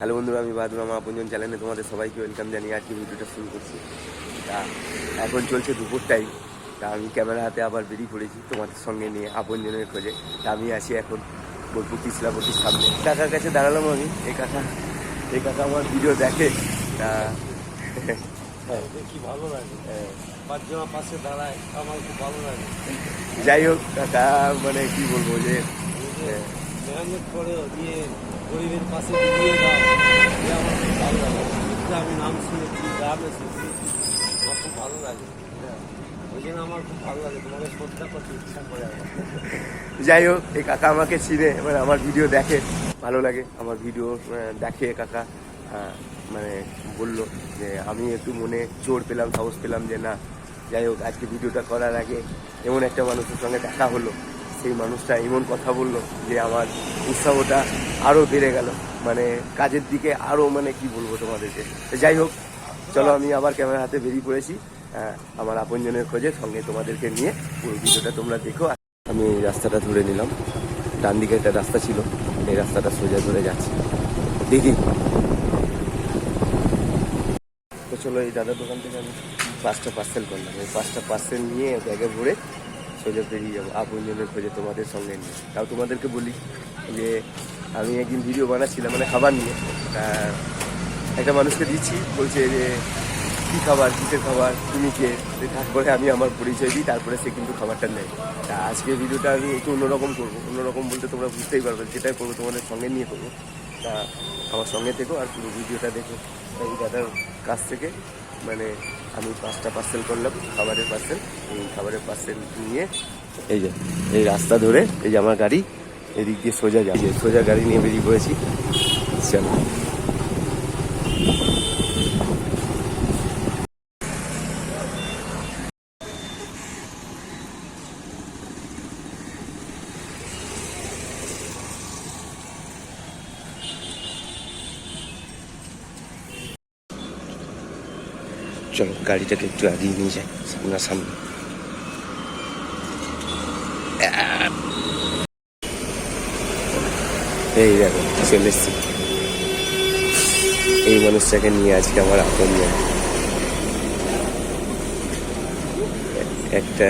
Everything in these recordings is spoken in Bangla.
হ্যালো বন্ধুরা আমি বাহাদুর আমার আপনজন চ্যানেলে তোমাদের সবাইকে ওয়েলকাম জানিয়ে আজকে ভিডিওটা শুরু করছি। তা এখন চলছে দুপুর টাইম তা আমি ক্যামেরা হাতে আবার বেরিয়ে পড়েছি তোমাদের সঙ্গে নিয়ে আপনজনের খোঁজে। তা আমি আসি এখন বোলপুর তিসলাপতির সামনে। কাকার কাছে দাঁড়ালাম আমি। এই কাকা এই কাকা আমার ভিডিও দেখে। তা হ্যাঁ, দেখি ভালো লাগে। পাঁচজন পাশে দাঁড়ায় আমার খুব ভালো লাগে। যাই হোক কাকা মানে কি বলব যে করে দিয়ে গরিবের পাশে দিয়ে দাও। আমি নাম শুনেছি গান এসেছি আমার খুব ভালো লাগে। হ্যাঁ, ওই জন্য আমার খুব ভালো লাগে। তোমাকে শ্রদ্ধা করতে ইচ্ছা করে যাই হোক এই কাকা আমাকে চিনে এবার আমার ভিডিও দেখে। ভালো লাগে আমার ভিডিও দেখে কাকা। আহ, মানে বলল যে আমি একটু মনে জোর পেলাম সাহস পেলাম যে না যাই হোক আজকে ভিডিওটা করার আগে এমন একটা মানুষের সঙ্গে দেখা হলো। সেই মানুষটা এমন কথা বলল যে আমার উৎসাহটা আরও বেড়ে গেল। মানে কাজের দিকে আরও মানে কি বলব তোমাদেরকে? যাই হোক, চলো আমি আবার ক্যামেরা হাতে বেরিয়ে পড়েছি। আমার আপনজনের খোঁজে সঙ্গে তোমাদেরকে নিয়ে পুরো ভিডিওটা তোমরা দেখো। আমি রাস্তাটা ধরে নিলাম। ডান দিকে একটা রাস্তা ছিল, এই রাস্তাটা সোজা ধরে যাচ্ছি। দেখি। তো চলো এই দাদার দোকান থেকে আমি পাঁচটা পার্সেল করলাম। এই পাঁচটা পার্সেল নিয়ে ব্যাগে ভরে সোজা বেরিয়ে যাব আপনজনের খোঁজে তোমাদের সঙ্গে নিয়ে। তাও তোমাদেরকে বলি যে, আমি একদিন ভিডিও বানাচ্ছিলাম মানে খাবার নিয়ে। একটা মানুষকে দিচ্ছি, বলছে যে, কী খাবার, কিসের খাবার, তুমি কে? তারপরে আমি আমার পরিচয় দিই, তারপরে সে কিন্তু খাবারটা নেয়। তা আজকে ভিডিওটা আমি একটু অন্যরকম করব। অন্যরকম বলতে তোমরা বুঝতেই পারবে যেটাই করব, তোমাদের সঙ্গে নিয়ে করব। তা আমার সঙ্গে থেকো আর পুরো ভিডিওটা দেখো। তাই দাদার কাছ থেকে মানে আমি পাঁচটা পার্সেল করলাম, খাবারের পার্সেল এই খাবারের পার্সেল নিয়ে এই যে, এই রাস্তা ধরে, এই যে আমার গাড়ি, এদিক দিয়ে সোজা যাবে সোজা গাড়ি নিয়ে বেরিয়ে পড়েছি। চলো। চলো, গাড়িটাকে একটু আগিয়ে নিয়ে যাই, সামনা সামনাসামনি এই দেখো, চলে এসছি। এই মানুষটাকে নিয়ে আজকে আমার আপন। একটা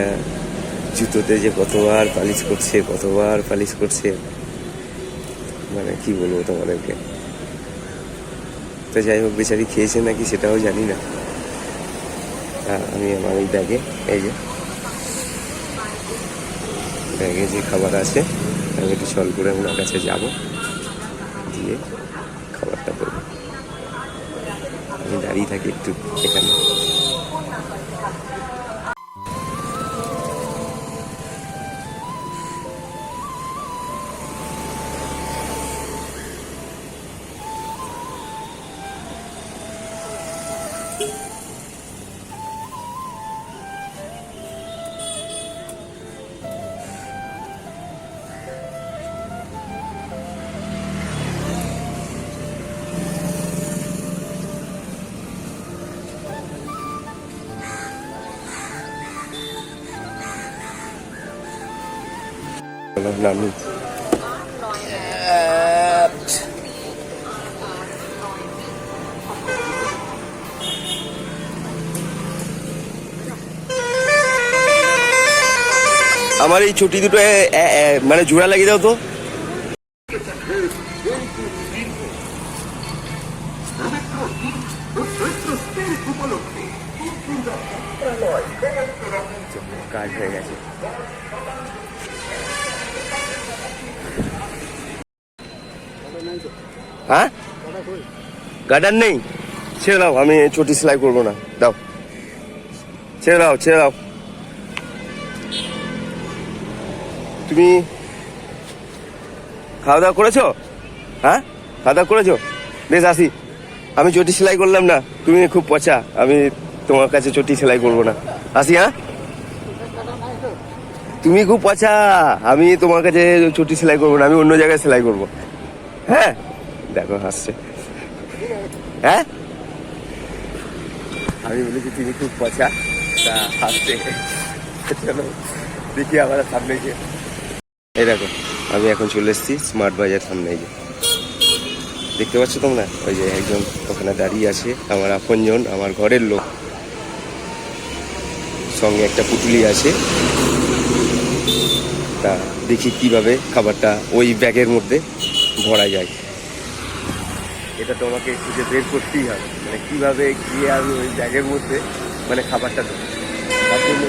জুতোতে যে কতবার পালিশ করছে, কতবার পালিশ করছে মানে কি বলব তোমাদেরকে? তো যাই হোক, বেচারি খেয়েছে নাকি সেটাও জানি না। আমি আমার এই ব্যাগে, এই যে। ব্যাগে যে খাবার আছে, আমি একটু চল করে ওনার কাছে যাব। দিয়ে খাবারটা করব। আমি দাঁড়িয়ে থাকি একটু এখানে। নামি আমার এই ছুটি দুটো মানে জোড়া লাগিয়ে দাও তো। কাজ হয়ে গেছে। হ্যাঁ? গার্ডার নেই? ছেড়ে দাও, আমি চটি সেলাই করব না। দাও। ছেড়ে দাও ছেড়ে দাও। তুমি খাওয়া দাওয়া করেছ? হ্যাঁ? খাওয়া দাওয়া করেছ? বেশ, আসি। আমি চটি সেলাই করলাম না। তুমি খুব পচা। আমি তোমার কাছে চটি সেলাই করব না। আসি হ্যাঁ? তুমি খুব পচা। আমি তোমার কাছে চটি সেলাই করব না। আমি অন্য জায়গায় সেলাই করব। হ্যাঁ? দেখো, হাসছে। হ্যাঁ? আমি বলেছি, তিনি খুব পচা। তা হাসছে। চলো, দেখি আবার সামনে গিয়ে। এই দেখো, আমি এখন চলে এসেছি স্মার্ট বাজার সামনে এই যে। দেখতে পাচ্ছ তোমরা? ওই যে একজন ওখানে দাঁড়িয়ে আছে, আমার আপনজন, আমার ঘরের লোক। সঙ্গে একটা পুটুলি আছে। তা দেখি কীভাবে খাবারটা ওই ব্যাগের মধ্যে ভরা যায়। এটা তোমাকে খুঁজে বের করতেই হবে। মানে কীভাবে গিয়ে আমি ওই ব্যাগের মধ্যে মানে খাবারটা দেবো? তার জন্য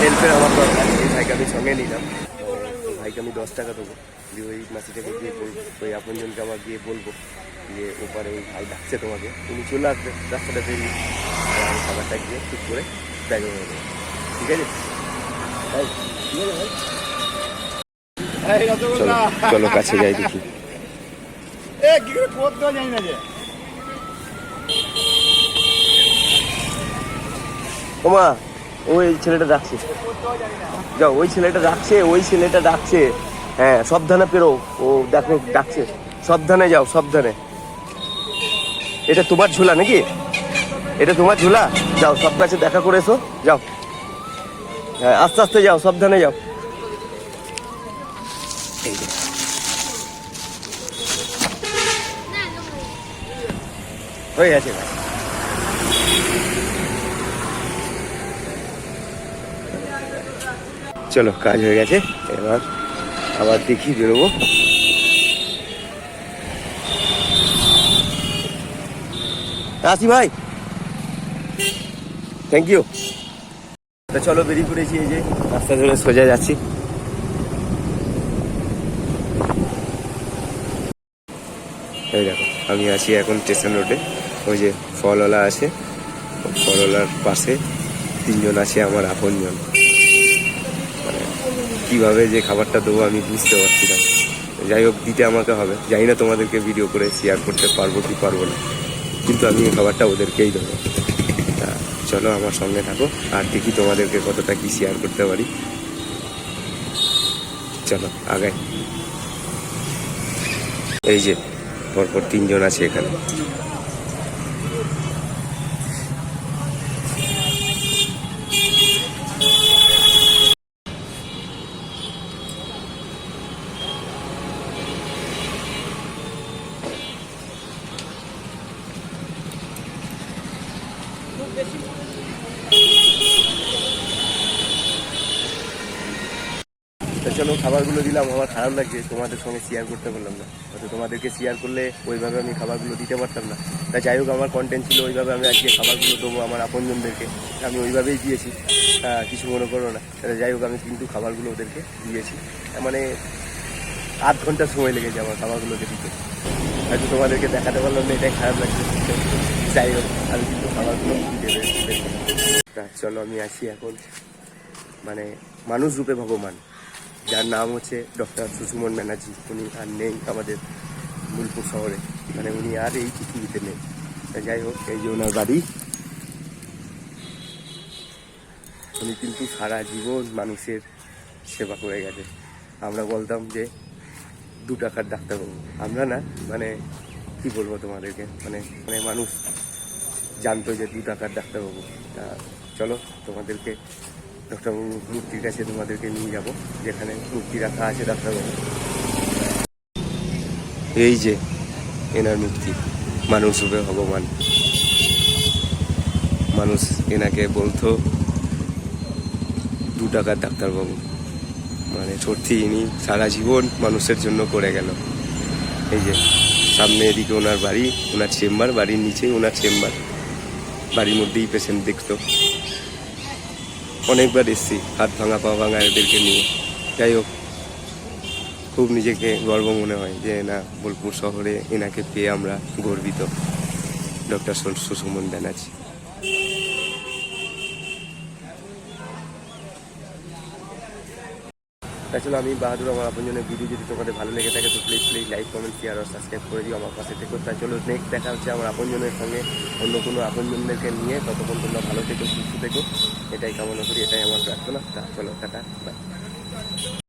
হেল্পের আমার দরকার। এই ভাইকে আমি সঙ্গে নিলাম। ভাইকে আমি দশ টাকা দেবো। দিয়ে ওই মাসিটাকে গিয়ে বলব ওই আপনজনকে আবার গিয়ে বলব যে, ওপারে ওই ভাই ডাকছে তোমাকে। তুমি চলে আসবে, রাস্তাটা বেরিয়ে আমি খাবারটা গিয়ে ঠিক করে ব্যাগে ভরে দেবো ঠিক আছে? চলো কাছে যাই দেখি। ওমা, ওই ছেলেটা ডাকছে। যাও, ওই ছেলেটা ডাকছে, ওই ছেলেটা ডাকছে। হ্যাঁ সাবধানে পেরো। ও দেখো, ডাকছে। সাবধানে যাও, সাবধানে। এটা তোমার ঝোলা নাকি? এটা তোমার ঝুলা? যাও, সব কাছে দেখা করে এসো। যাও। হ্যাঁ আস্তে আস্তে যাও, সাবধানে যাও। হয়ে গেছে ভাই। চলো, কাজ হয়ে গেছে। এবার আবার দেখি বেরোবো। আসি ভাই থ্যাংক ইউ তা চলো, বেরিয়ে পড়েছি এই যে, রাস্তা ধরে সোজা যাচ্ছি। এই দেখো, আমি আছি এখন স্টেশন রোডে ওই যে ফলওয়ালা আছে, ফলওয়ালার পাশে তিনজন আছে আমার আপনজন। মানে কীভাবে যে খাবারটা দেবো আমি বুঝতে পারছি না। যাই হোক, দিতে আমাকে হবে। জানি না তোমাদেরকে ভিডিও করে শেয়ার করতে পারব কি পারব না। কিন্তু আমি এই খাবারটা ওদেরকেই দেবো। তা চলো আমার সঙ্গে থাকো। আর দেখি তোমাদেরকে কতটা কি শেয়ার করতে পারি। চলো, আগাই। এই যে, পরপর তিনজন আছে এখানে। চলো খাবারগুলো দিলাম, আমার খারাপ লাগছে, তোমাদের সঙ্গে শেয়ার করতে পারলাম না। হয়তো তোমাদেরকে শেয়ার করলে ওইভাবে আমি খাবারগুলো দিতে পারতাম না। তা যাই হোক, আমার কন্টেন্ট ছিল ওইভাবে আমি আজকে খাবারগুলো দেবো আমার আপনজনদেরকে। আমি ওইভাবেই দিয়েছি কিছু মনে করো না। তাহলে যাই হোক, আমি কিন্তু খাবারগুলো ওদেরকে দিয়েছি। মানে আধ ঘণ্টা সময় লেগেছে আমার খাবারগুলোকে দিতে। হয়তো তোমাদেরকে দেখাতে পারলাম না, এটাই খারাপ লাগছে। যাই হোক আমি কিন্তু খাবারগুলো চলো, আমি আসি এখন। মানে মানুষ রূপে ভগবান। যার নাম হচ্ছে ডক্টর সুষুমন ব্যানার্জি। উনি আর নেই আমাদের বোলপুর শহরে। মানে উনি আর এই পৃথিবীতে নেই। যাই হোক, এই যে ওনার বাড়ি। উনি কিন্তু সারা জীবন মানুষের সেবা করে গেছে। আমরা বলতাম যে দু টাকার ডাক্তারবাবু। আমরা না মানে কি বলব তোমাদেরকে? মানে মানে মানুষ জানতো যে দু টাকার ডাক্তারবাবু। তা চলো, তোমাদেরকে ডাক্তারবাবু মূর্তির কাছে তোমাদেরকে নিয়ে যাব, যেখানে মূর্তি রাখা আছে ডাক্তারবাবু এই যে, এনার মূর্তি। মানুষ রূপে ভগবান। মানুষ এনাকে বলতো, দু টাকার ডাক্তারবাবু। মানে সত্যি ইনি সারা জীবন মানুষের জন্য করে গেল। এই যে, সামনে এদিকে ওনার বাড়ি, ওনার চেম্বার, বাড়ির নিচেই ওনার চেম্বার। বাড়ির মধ্যেই পেশেন্ট দেখতো। অনেকবার এসেছি, হাত ভাঙা, পা ভাঙা এদেরকে নিয়ে। যাই হোক, খুব নিজেকে গর্ব মনে হয় যে না, বোলপুর শহরে এনাকে পেয়ে আমরা গর্বিত। ডক্টর সুসুমন ব্যানার্জি। তাছাড়া আমি বাহাদুর আমার আপনজনের ভিডিও যদি তোমাদের ভালো লেগে থাকে, তো please please like comment share R subscribe করে দিও আমার পাশে থেকে চলো নেক্সট দেখা হচ্ছে আমার আপনজনের সঙ্গে অন্য কোনো আপনজনদেরকে নিয়ে। ততক্ষণ তোমরা ভালো থেকো, সুস্থ থেকো। এটাই কামনা করি, এটাই আমার প্রার্থনা। তা চলো, টাটা বাই